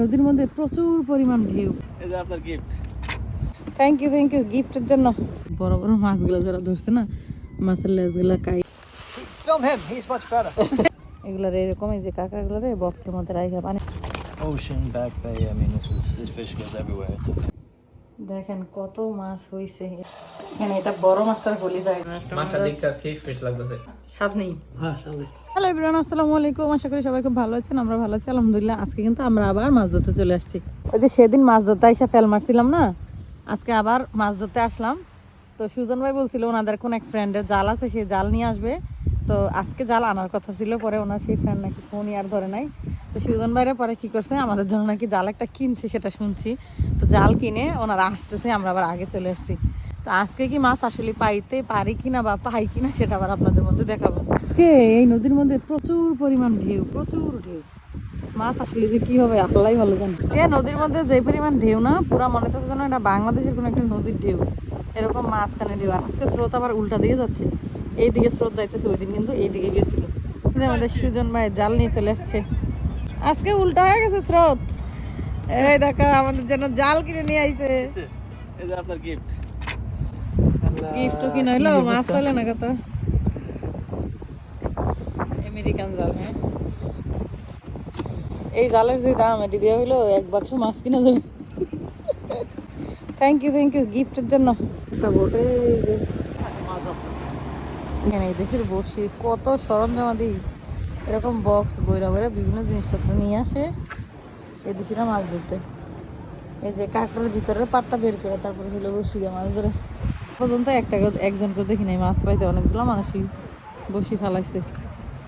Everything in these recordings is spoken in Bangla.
নদীর মধ্যে প্রচুর পরিমাণ ঢেউ। এই যে আপনার gift thank you thank you গিফটের জন্য। বড় বড় মাছগুলো যারা ধরছে না মাছের লেজগুলো কাই film him he is much better এগুলার এরকম এই যে কাঁকড়াগুলো রে বক্সের মধ্যে রাখা পানি Ocean, back bay, I mean, this is this fish goes everywhere. দেখেন কত মাছ হইছে। এখানে এটা বড় মাছটার বলি যায়। লাগতেছে। স্বাদ নেই। হ্যাঁ হ্যালো ইব্রান আসসালামু আলাইকুম। আশা করি সবাই খুব ভালো আছেন আমরা ভালো আছি আলহামদুলিল্লাহ। আজকে কিন্তু আমরা আবার মাছ ধরতে চলে আসছি। ওই যে সেদিন মাছ ধরতে এসে ফেল মারছিলাম না? আজকে আবার মাছ ধরতে আসলাম। তো সুজন ভাই বলছিল ওনাদের কোন এক ফ্রেন্ডের জাল আছে সেই জাল নিয়ে আসবে। তো আজকে জাল আনার কথা ছিল পরে ওনার সেই ফ্রেন্ড নাকি ফোনই আর ধরে নাই। তো সুজন ভাইরা পরে কি করছে? আমাদের জন্য নাকি জাল একটা কিনছে, সেটা শুনছি। তো জাল কিনে ওনারা আসতেছে, আমরা আবার আগে চলে আসছি। তো আজকে কি মাছ আসলে পাইতে পারি কিনা বা পাই কিনা সেটা আবার আপনাদের মধ্যে দেখাবো। আজকে এই নদীর মধ্যে প্রচুর পরিমাণ ঢেউ, প্রচুর ঢেউ। মাছ আসলে যে কি হবে আল্লাহ ভালো জানে। এ নদীর মধ্যে যে পরিমাণ ঢেউ না, পুরা মনে হচ্ছে যেন এটা বাংলাদেশের কোনো একটা নদীর ঢেউ। এরকম মাঝখানে ঢেউ। আর আজকে স্রোত আবার উল্টা দিকে যাচ্ছে। এই দিকে স্রোত যাইতেছে ওই দিন কিন্তু এই দিকে গেছিল আমাদের সুজন ভাই জাল নিয়ে চলে আসছে। আজকে উল্টা হয়ে গেছে স্রোত। এই দেখো আমাদের জন্য জাল কিনে নিয়ে আইছে। এই যে আপনার গিফট গিফট তো কিনা হইল মাছ পেলে না কত? আমেরিকান জাল হ্যাঁ। এই জালের যে দাম এটি দিয়ে হইল এক বাক্স মাছ কিনা যাবে। থ্যাংক ইউ থ্যাংক ইউ গিফটের জন্য। একটা বোটে এই যে। এখানে এই দেশের বসি কত সরঞ্জামাদি এরকম বক্স বইরা বইরা বিভিন্ন জিনিসপত্র নিয়ে আসে। এই দেশিরা মাছ ধরতে। এই যে কাঁকড়ার ভিতরের পাটটা বের করে তারপরে হলো বসি দিয়ে মাছ ধরে। পর্যন্ত একটা একজনকে দেখি নাই, মাছ পাইতে অনেকগুলো মানুষই বসি ফেলাইছে।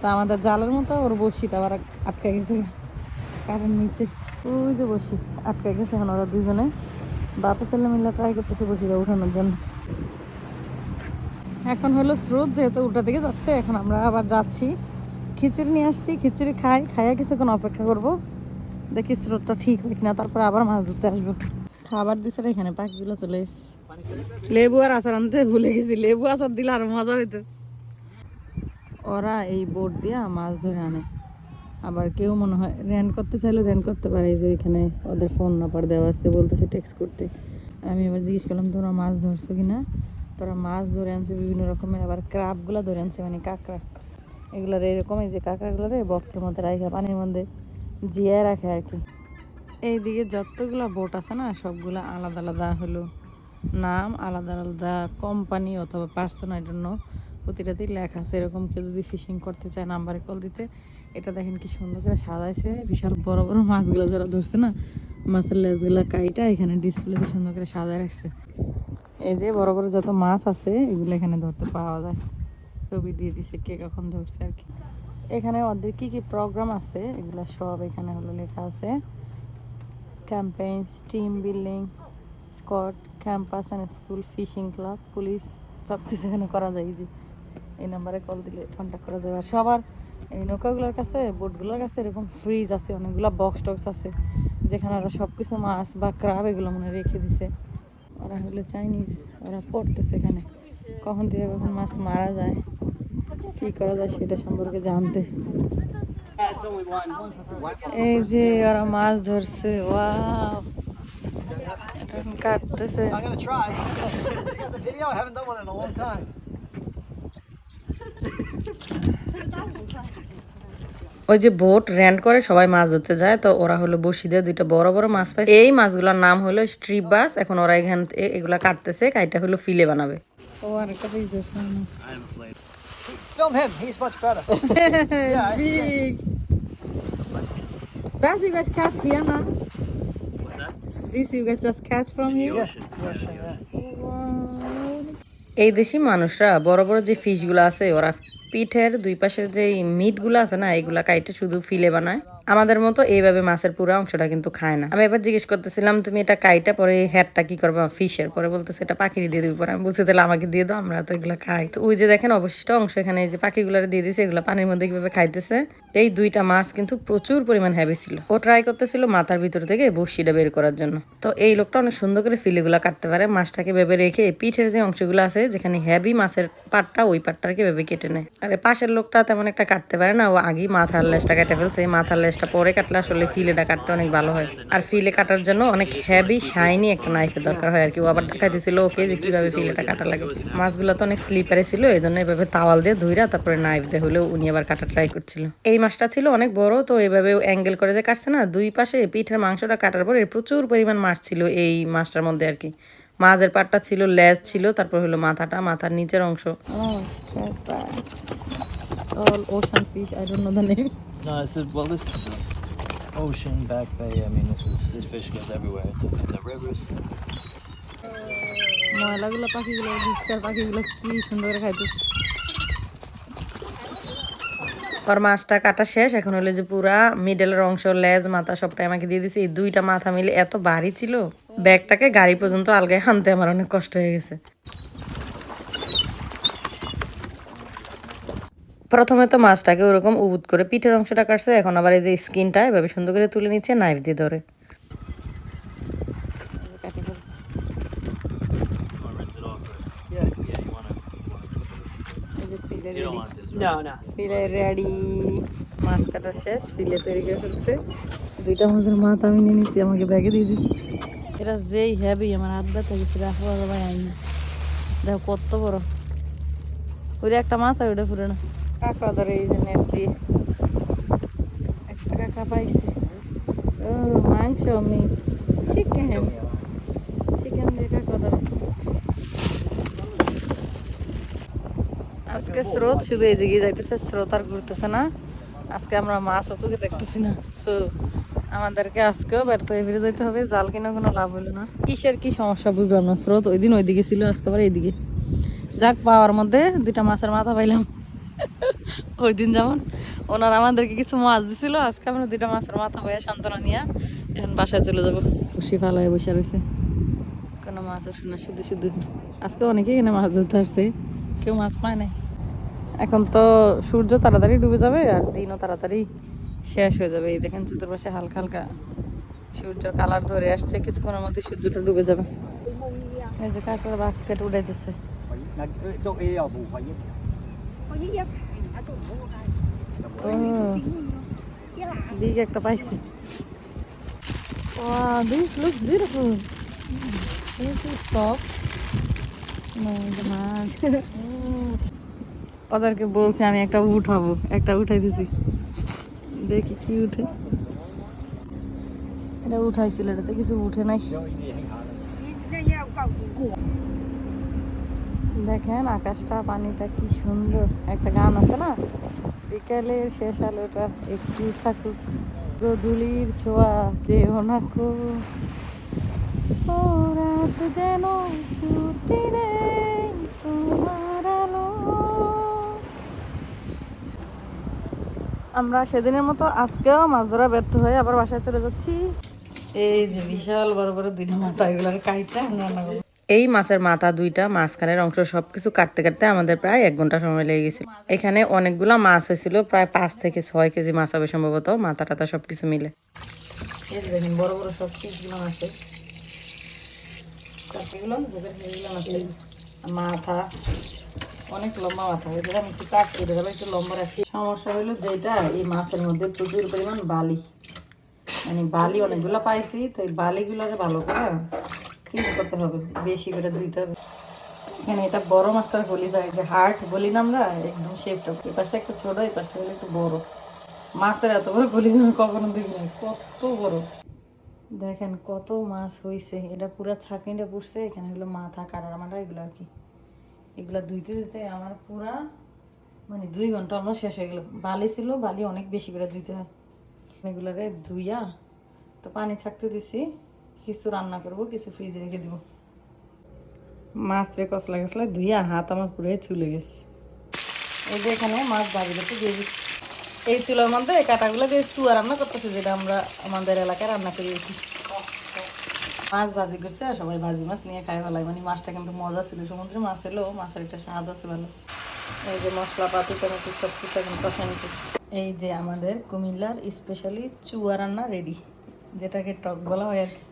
তা আমাদের জালের মতো ওর বসিটা আবার আটকে গেছে। কারেন্ট নিচে। ওই যে বসি, আটকে গেছে এখন ওরা দুজনে। বাপে ছেলে মিলে ট্রাই করতেছে বসিটা উঠানোর জন্য। এখন হলো স্রোত, যেহেতু উল্টা দিকে যাচ্ছে, এখন আমরা আবার যাচ্ছি। খিচুড়ি নিয়ে আসছি, খিচুড়ি খাই, খাইয়া কিছুক্ষণ অপেক্ষা করব। দেখি স্রোতটা ঠিক হয় কিনা, তারপর আবার মাছ ধরতে আসব। খাবার দিছে এখানে, পাখিগুলো চলে এসছে। লেবু আর আচার আনতে ভুলে গেছি, লেবু আচার দিলে আরও মজা হইতো। ওরা এই বোট দিয়া মাছ ধরে আনে। আবার কেউ মনে হয় র্যান্ড করতে চাইলেও র্যান্ড করতে পারে যে এখানে ওদের ফোন নাম্বার দেওয়া আছে, বলতেছে টেক্সট করতে। আমি এবার জিজ্ঞেস করলাম, তোরা মাছ ধরছো কিনা? তোরা মাছ ধরে আনছে, বিভিন্ন রকমের, আবার ক্রাপগুলো ধরে আনছে মানে কাঁকড়া। এগুলার এরকম এই যে কাঁকড়াগুলো বক্সের মধ্যে রাখে পানির মধ্যে জিয়ায় রাখে আর কি। এইদিকে যতগুলা বোট আছে না, সবগুলা আলাদা আলাদা হলো। নাম আলাদা আলাদা কোম্পানি অথবা পার্সন আই জন্য প্রতিটাতেই লেখা আছে। এরকম কেউ যদি ফিশিং করতে চায় নাম্বারে কল দিতে, এটা দেখেন কি সুন্দর করে সাজাইছে। বিশাল বড় বড় মাছগুলো যারা ধরছে না, মাছের লেজগুলো কাইটা এখানে ডিসপ্লেতে সুন্দর করে সাজায় রাখছে। এই যে বড় বড় যত মাছ আছে, এগুলো এখানে ধরতে পাওয়া যায়। ছবি দিয়ে দিছে কে কখন ধরছে আর কি। এখানে ওদের কি কি প্রোগ্রাম আছে, এগুলো সব এখানে হলো লেখা আছে। Campaigns team building scout campus and school fishing club police সব কিছু এখানে করা যায় যে এই নাম্বারে কল দিলে কন্ট্যাক্ট করা যাবে আর সবার এই নৌকাগুলোর কাছে বোটগুলোর কাছে এরকম ফ্রিজ আছে, অনেকগুলো বক্স টক্স আছে, যেখানে ওরা সব কিছু মাছ বা ক্রাব এগুলো মনে রেখে দিছে। ওরা হলো চাইনিজ ওরা পড়তেছে এখানে। কখন থেকে কখন মাছ মারা যায়। কী করা যায় সেটা সম্পর্কে জানতে. এই যে ওরা মাছ ধরছে ওয়াও। কাটতেছে. ওই যে বোট রেন্ট করে সবাই মাছ ধরতে যায় তো ওরা হলো বসি দিয়ে দুইটা বড় বড় মাছ পায় এই মাছগুলোর নাম হলো স্ট্রিপ বাস এখন ওরা এখান থেকে এগুলা কাটতেছে কাইটা হলো ফিলে বানাবে। ও আর একটা piece Film him, he's much better. yeah, Big. That's you guys catch here now? What's that? This you guys just catch from here? Yeah, yeah, yeah. এই দেশি মানুষরা বড় বড় যে ফিশগুলো আছে ওরা পিঠের দুই পাশের যে মিটগুলো আছে না এগুলা কাইটে শুধু ফিলে বানায় আমাদের মতো এইভাবে মাছের পুরো অংশটা কিন্তু খায় না। আমি এবার জিজ্ঞেস করতেছিলাম, তুমি এটা কাইটা? পরে হেডটা কি করবে? ফিশের। পরে বলতেছে, এটা পাখির দিয়ে দিবি। পরে আমি বলছি, তাহলে আমাকে দিয়ে দাও, আমরা তো এগুলো খাই। তো ওই যে দেখেন, অবশিষ্ট অংশ এখানে যে পাখিগুলো দিয়ে দিয়েছে এগুলো পানির মধ্যে কীভাবে খাইতেছে? এই দুইটা মাছ কিন্তু প্রচুর পরিমাণ হ্যাভি ছিল। ও ট্রাই করতেছিল মাথার ভিতর থেকে বসিটা বের করার জন্য। তো এই লোকটা অনেক সুন্দর করে ফিলেগুলো কাটতে পারে। মাছটাকে ভেবে রেখে পিঠের যে অংশগুলো আছে, যেখানে হ্যাভি মাছের পাটটা, ওই পাটটাকে ভেবে কেটে নেয়। আর পাশের লোকটা তেমন একটা কাটতে পারে না। ও আগেই মাথার লেসটা কেটে ফেলছে। মাথার লেজটা লেজটা পরে কাটলে আসলে ফিলেটা কাটতে অনেক ভালো হয়। আর ফিলে কাটার জন্য অনেক হেভি শাইনি একটা নাইফের দরকার হয় আর কি। ও আবার দেখা দিছিল ওকে যে কীভাবে ফিলেটা কাটা লাগে। মাছগুলো তো অনেক স্লিপারে ছিল এই জন্য এভাবে তাওয়াল দিয়ে ধুইরা তারপরে নাইফ দিয়ে হলেও উনি আবার কাটা ট্রাই করছিল। এই মাছটা ছিল অনেক বড়, তো এভাবে অ্যাঙ্গেল করে যে কাটছে না, দুই পাশে পিঠের মাংসটা কাটার পরে প্রচুর পরিমাণ মাছ ছিল এই মাছটার মধ্যে আর কি। মাছের পাটটা ছিল লেজ ছিল, তারপর হলো মাথাটা, মাথার নিচের অংশ। All ocean fish, i don't know the No, this is well. This is uh, ocean, back bay. I mean, this is this fish goes everywhere. In the rivers. ময়লাগুলো পাখিগুলো রিক্সার পাখিগুলো কি সুন্দর খাইতে ওর মাছটা কাটা শেষ এখন হলো যে পুরা মিডলের অংশ লেজ মাথা সবটাই আমাকে দিয়ে দিছে এই দুইটা মাথা মিলে এত ভারী ছিল ব্যাগটাকে গাড়ি পর্যন্ত আলগায় আনতে আমার অনেক কষ্ট হয়ে গেছে প্রথমে তো মাছটাকে ওরকম উবুত করে পিঠের অংশটা কাটছে এখন আবার এই যে স্কিনটা এভাবে সুন্দর করে তুলে নিচ্ছে নাইফ দিয়ে ধরে। মাছ কাটা শেষ ফিলে তৈরি করে ফেলছে। দুইটা মাছের মাথা আমি নিয়ে নিচ্ছি আমাকে ব্যাগে দিয়ে দিচ্ছি। যেই হ্যাভি আমার হাত ব্যথা গেছে রাখা ভাই আইনি। দেখো কত বড়। ওইটা একটা মাছ আর ওটা পুরো না। কাঁকড়া ধরে এই যে নেট দিয়ে। একটা কাঁকড়া পাইছে। ও মাংস আমি চিকেন চিকেন দিয়ে কাঁকড়া ধরে। আজকে স্রোত শুধু এদিকে যাইতেছে স্রোত আর ঘুরতেছে না। আজকে আমরা মাছ চোখে দেখতেছি না। তো আমাদেরকে আজকেও ব্যর্থ হয়ে ফিরে যেতে হবে। জাল কিনা কোনো লাভ হলো না। কিসের কি সমস্যা বুঝলাম না স্রোত। ওই দিন ওইদিকে ছিল আজকে আবার এইদিকে। যাক পাওয়ার মধ্যে দুইটা মাছের মাথা পাইলাম। ওই দিন যেমন ওনারা আমাদেরকে কিছু মাছ দিছিল আজকে আমরা দুইটা মাছের মাথা পাইয়া সান্ত্বনা নিয়ে এখন বাসায় চলে যাব। খুশি ফালায় বসে রয়েছে কোনো মাছ আসে না শুধু শুধু। আজকে অনেকেই এখানে মাছ ধরতে আসছে কেউ মাছ পায় নাই। এখন তো সূর্য তাড়াতাড়ি ডুবে যাবে আর দিনও তাড়াতাড়ি শেষ হয়ে যাবে। এই দেখেন চতুর্পাশে হালকা হালকা সূর্যের কালার ধরে আসছে কিছুক্ষণের মধ্যে সূর্যটা ডুবে যাবে। এই যে কাকড়া বাঘ কেটে বিগ একটা পাইছি। Wow, this looks beautiful. This is soft. ওদেরকে বলছি আমি একটা উঠাবো। একটা উঠাই দিছি। দেখি কি উঠে। এটা উঠাইছিল এটাতে কিছু উঠে নাই। দেখেন আকাশটা, পানিটা কি সুন্দর। একটা গান আছে না? বিকেলের শেষ আলোটা একটু থাকুক গধুলির ছোঁয়া কেউ না রাত যেন ছুটি নেই তোমার আলো। আমরা সেদিনের মতো আজকেও মাছ ধরা ব্যর্থ হয়ে আবার বাসায় চলে যাচ্ছি। এই যে বিশাল বড় বড় দুইটা মাথা এগুলো কাইটা রান্না করব। এই মাছের মাথা দুইটা, মাঝখানের অংশ সবকিছু কাটতে কাটতে আমাদের প্রায় এক ঘণ্টা সময় লেগে গেছিল। এখানে অনেকগুলো মাছ হয়েছিল, প্রায় পাঁচ থেকে ছয় কেজি মাছ হবে সম্ভবত, মাথা মিলে। বড় সব আছে। মাথা, অনেক লম্বা মাথা। একটু লম্বা রাখছি। সমস্যা এই মাছের মধ্যে প্রচুর পরিমাণ বালি। মানে বালি অনেকগুলো পাইছি, তো এই বালিগুলোকে ভালো করে ক্লিন করতে হবে, বেশি করে ধুইতে হবে। এখানে এটা বড় মাছটার গলি যায় যে হার্ট বলি না আমরা, একদম শেপটা এই পাশটা একটা ছোট, এই পাশটা একটু বড়। মাছের এত বড় গলি আমি কখনো দেখি নাই কত বড়। দেখেন কত মাছ হয়েছে এটা পুরো ছাঁকনিটা পড়ছে, এখানে হলো মাথা, কাটার মাথা, এগুলো আর কি। এগুলো ধুইতে ধুইতে আমার পুরা মানে দুই ঘণ্টা আমার শেষ হয়ে গেলো। বালি ছিল, বালি অনেক বেশি করে ধুইতে হয়। এগুলারে ধুইয়া তো পানি ছাকতে দিছি। কিছু রান্না করব, কিছু ফ্রিজে রেখে দেবো। মাছ রে কসলা কসলা ধুইয়া হাত আমার পুরো চুলে গেছে। এই যে এখানে মাছ ভাজি করতে দিয়ে দিচ্ছি। এই চুলার মধ্যে এই কাটাগুলো দিয়ে চুয়া রান্না করতেছে, যেটা আমরা আমাদের এলাকায় রান্না করে দিচ্ছি মাছ ভাজি করছে আর সবাই ভাজি মাছ নিয়ে খাই ভালো মানে মাছটা কিন্তু মজা ছিল, সমুদ্রে মাছ এলো, মাছের একটা স্বাদ আছে ভালো। এই যে মশলা, পাতি, টমেটো, সব কিছু কষা এই যে আমাদের কুমিল্লার স্পেশালি চুয়া রান্না রেডি যেটাকে টক বলা হয় আর কি।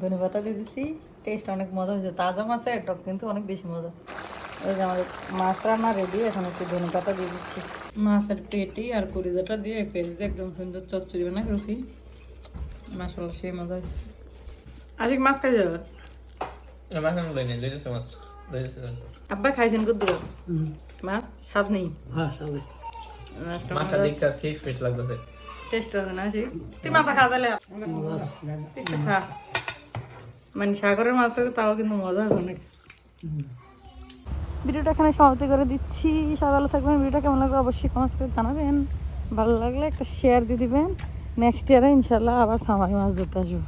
ধনে পাতা দিয়ে দিচ্ছি টেস্ট অনেক মজা হয়েছে। তাজা মাছের টক কিন্তু অনেক বেশি মজা। এই যে আমাদের মাছ রান্না রেডি এখন একটু ধনে পাতা দিয়ে দিচ্ছি। মাছের পেটি আর কলিজাটা দিয়ে পেঁয়াজ একদম সুন্দর চচ্চড়ি বানা করছি মাসাল্লাহ সেই মজা হয়েছে। আশিক মাছ খাই যাবে. আব্বা খাইছেন কত মাছ? স্বাদ নেই? Man kan dricka fiskfisk লাগতেছে। টেস্ট আছে না আশিক? তুই মাথা খা তাহলে। খা। মানে সাগরের মাছ আছে, তাও কিন্তু মজা আছে অনেক ভিডিওটা এখানে সমাপ্তি করে দিচ্ছি? সবাই ভালো থাকবেন। ভিডিওটা কেমন লাগবে অবশ্যই কমেন্টস করে জানাবেন। ভালো লাগলে একটা শেয়ার দিয়ে দিবেন। নেক্সট ইয়ারে ইনশাল্লাহ আবার সামাই মাছ ধরতে আসব।